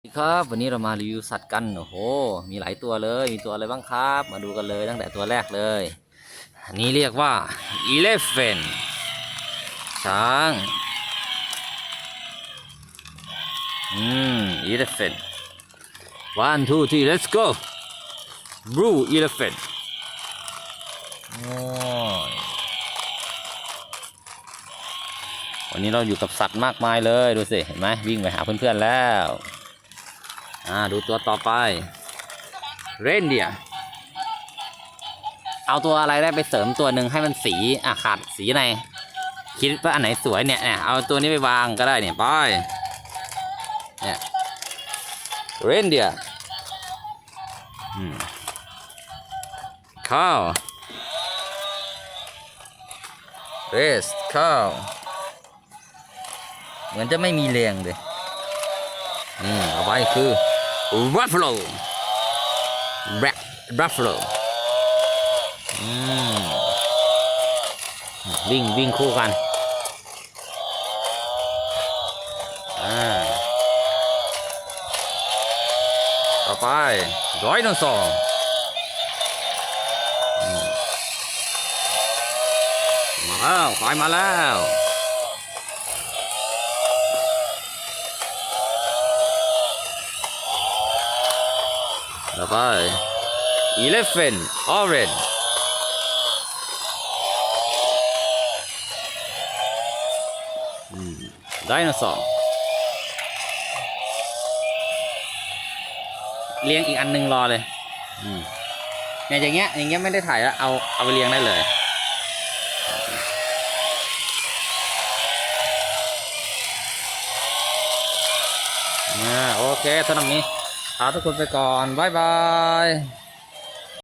สวัสดีครับวันนี้เรามารีวิวสัตว์กันโอ้โห มีหลายตัวเลยมีตัวอะไรบ้างครับ มาดูกันเลยตั้งแต่ตัวแรกเลยอันนี้เรียกว่า elephant ช้างอืม elephant one two three let's go blue elephant วันนี้เราอยู่กับสัตว์มากมายเลย ดูสิ เห็นไหมวิ่งไปหาเพื่อนๆแล้ว อ่า ดูตัวต่อไป เรนเดียเอาตัวอะไรได้ไปเสริมตัวหนึ่งให้มันสี อะขาดสีไหนคิดว่าอันไหนสวยเนี่ยเนี่ย เอาตัวนี้ไปวางก็ได้เนี่ยไปเนี่ยเรนเดียข้าวเรสข้าวเหมือนจะไม่มีแรงเลยนี่เอาไว้คือ Buffalo Black Buffalo วิ่งวิ่งคู่กันอ่าต่อไปร้อยนสองมาแล้วไฟมาแล้ว ต่อไป elephant orange ไดโนเสาร์เลี้ยงอีกอันหนึงรอเลยเนี่ยอย่างเงี้ยอย่างเงี้ยไม่ได้ถ่ายแล้วเอาเอาไปเลี้ยงได้เลยอ่าโอเคสำหรับนี้ ลาทุกคนไปก่อน บ๊ายบาย